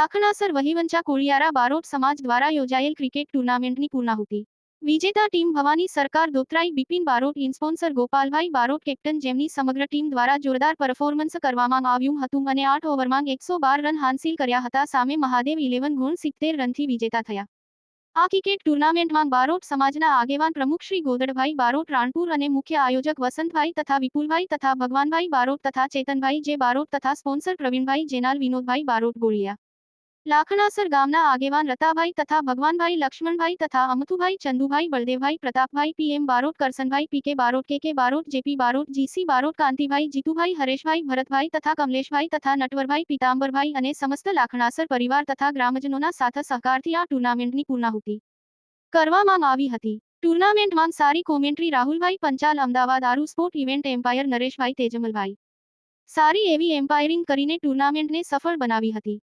આખનાસર વહીવંચા કોળિયારા બારોટ સમાજ દ્વારા યોજાયેલ ક્રિકેટ ટુર્નામેન્ટ ની પૂર્ણા હતી વિજેતા team Bhavani Sarkar Dhotrai Bipin Barot in sponsor Gopalbhai Barot captain જેમની સમગ્ર ટીમ દ્વારા જોરદાર પરફોર્મન્સ કરવામાં આવ્યું હતું અને 8 ઓવરમાં 112 રન હાંસિલ કર્યા હતા સામે મહાદેવ 11 ગુણ 70 રન થી વિજેતા થયા આ ક્રિકેટ ટુર્નામેન્ટમાં બારોટ સમાજના આગેવાન પ્રમુખ શ્રી ગોદડભાઈ બારોટ રાણપુર અને મુખ્ય આયોજક વસંતભાઈ તથા વિપુલભાઈ તથા ભગવાનભાઈ બારોટ તથા ચેતનભાઈ જે બારોટ તથા સ્પોન્સર પ્રવીણભાઈ 제નલ વિનોદભાઈ બારોટ ગોળિયા લાખણાસર ગામના આગેવાન રતાભાઈ તથા ભગવાનભાઈ લક્ષ્મણભાઈ તથા Amthubhai Chandubhai Baldevbhai Pratapbhai PM Barot Karsanbhai PK Barot K K Barot JP Barot GC Barot Kantibhai Jitubhai Hareshbhai Bharatbhai તથા કમલેશભાઈ તથા નટવરભાઈ પીતાંબરભાઈ અને સમસ્ત લાખણાસર પરિવાર તથા ગ્રામજનોના સાથે સહકારથી આ ટુર્નામેન્ટની પૂર્ણાહુતિ કરવામાં આવી હતી ટુર્નામેન્ટમાં સારી commentary Rahulbhai Panchal Ahmedabad Aru sport event umpire Nareshbhai Tejmalbhai સારી એવી એમ્પાયરિંગ કરીને ટુર્નામેન્ટને સફળ બનાવી હતી